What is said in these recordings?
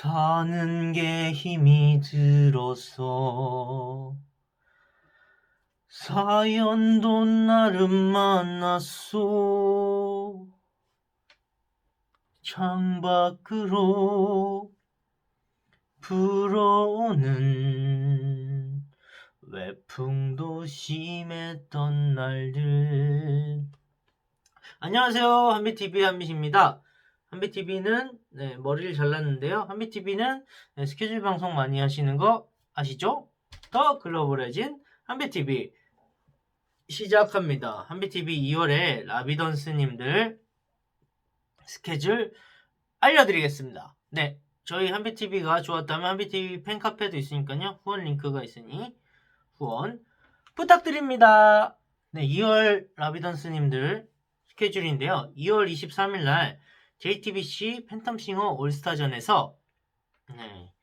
사는 게 힘이 들어서 사연도 나름 만났소. 창밖으로 불어오는 외풍도 심했던 날들. 안녕하세요. 한비TV 한비입니다 한비TV는 네, 머리를 잘랐는데요. 한비TV는 네, 스케줄 방송 많이 하시는 거 아시죠? 더 글로벌해진 한비TV 시작합니다. 한비TV 2월에 라비던스님들 스케줄 알려드리겠습니다. 네 저희 한비TV가 좋았다면 한비TV 팬카페도 있으니까요. 후원 링크가 있으니 후원 부탁드립니다. 네 2월 라비던스님들 스케줄인데요. 2월 23일 날 JTBC 팬텀싱어 올스타전에서 네,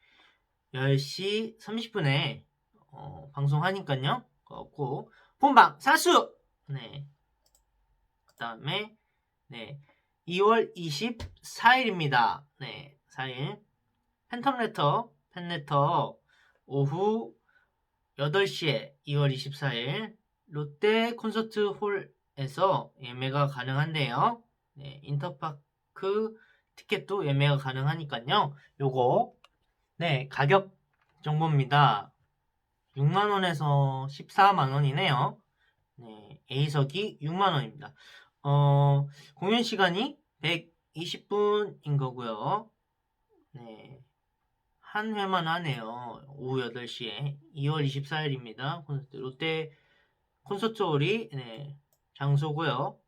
10시 30분에 어, 방송하니까요 꼭 본방 사수 네. 그 다음에 네. 2월 24일입니다. 네. 4일 팬텀레터 팬레터 오후 8시에 2월 24일 롯데 콘서트 홀에서 예매가 가능한데요. 네, 인터파크 티켓도 예매가 가능하니까요. 요거 네, 가격 정보입니다. 6만원에서 14만원이네요. 네, A석이 6만원입니다. 어, 공연 시간이 120분인 거고요. 네, 한 회만 하네요. 오후 8시에. 2월 24일입니다. 콘서트, 롯데 콘서트홀이, 네, 장소고요.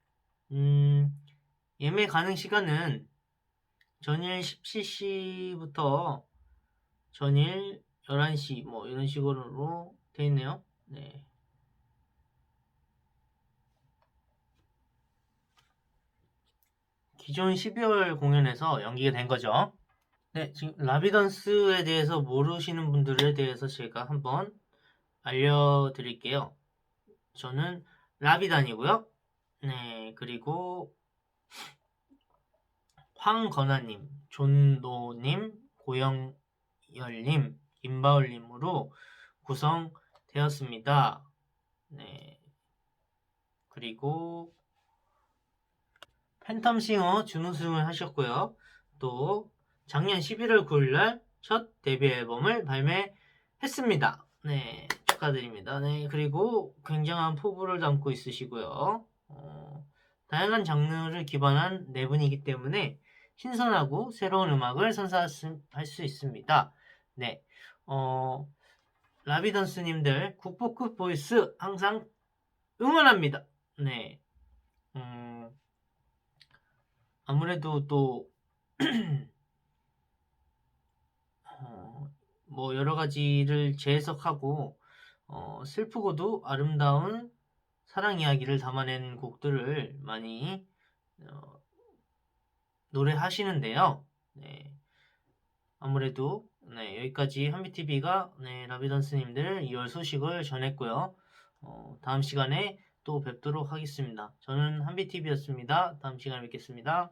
음, 예매 가능 시간은 전일 17시부터 전일 11시 뭐 이런 식으로 돼 있네요. 네. 기존 12월 공연에서 연기가 된 거죠. 네, 지금 라비던스에 대해서 모르시는 분들에 대해서 제가 한번 알려드릴게요. 저는 라비단이고요. 네, 그리고 황건아님, 존노님, 고영열님, 김바울님으로 구성되었습니다. 네. 그리고 팬텀싱어 준우승을 하셨고요. 또 작년 11월 9일날 첫 데뷔 앨범을 발매했습니다. 네, 축하드립니다. 네, 그리고 굉장한 포부를 담고 있으시고요. 어, 다양한 장르를 기반한 네 분이기 때문에 신선하고 새로운 음악을 선사할 수 있습니다. 네, 어, 라비던스님들 국보급 보이스 항상 응원합니다. 네, 음, 아무래도 또, 어, 뭐 여러 가지를 재해석하고, 어, 슬프고도 아름다운 사랑 이야기를 담아낸 곡들을 많이, 어, 노래하시는데요. 네. 아무래도, 네, 여기까지 한비TV가, 네, 라비던스님들 2월 소식을 전했고요. 어, 다음 시간에 또 뵙도록 하겠습니다. 저는 한비TV였습니다. 다음 시간에 뵙겠습니다.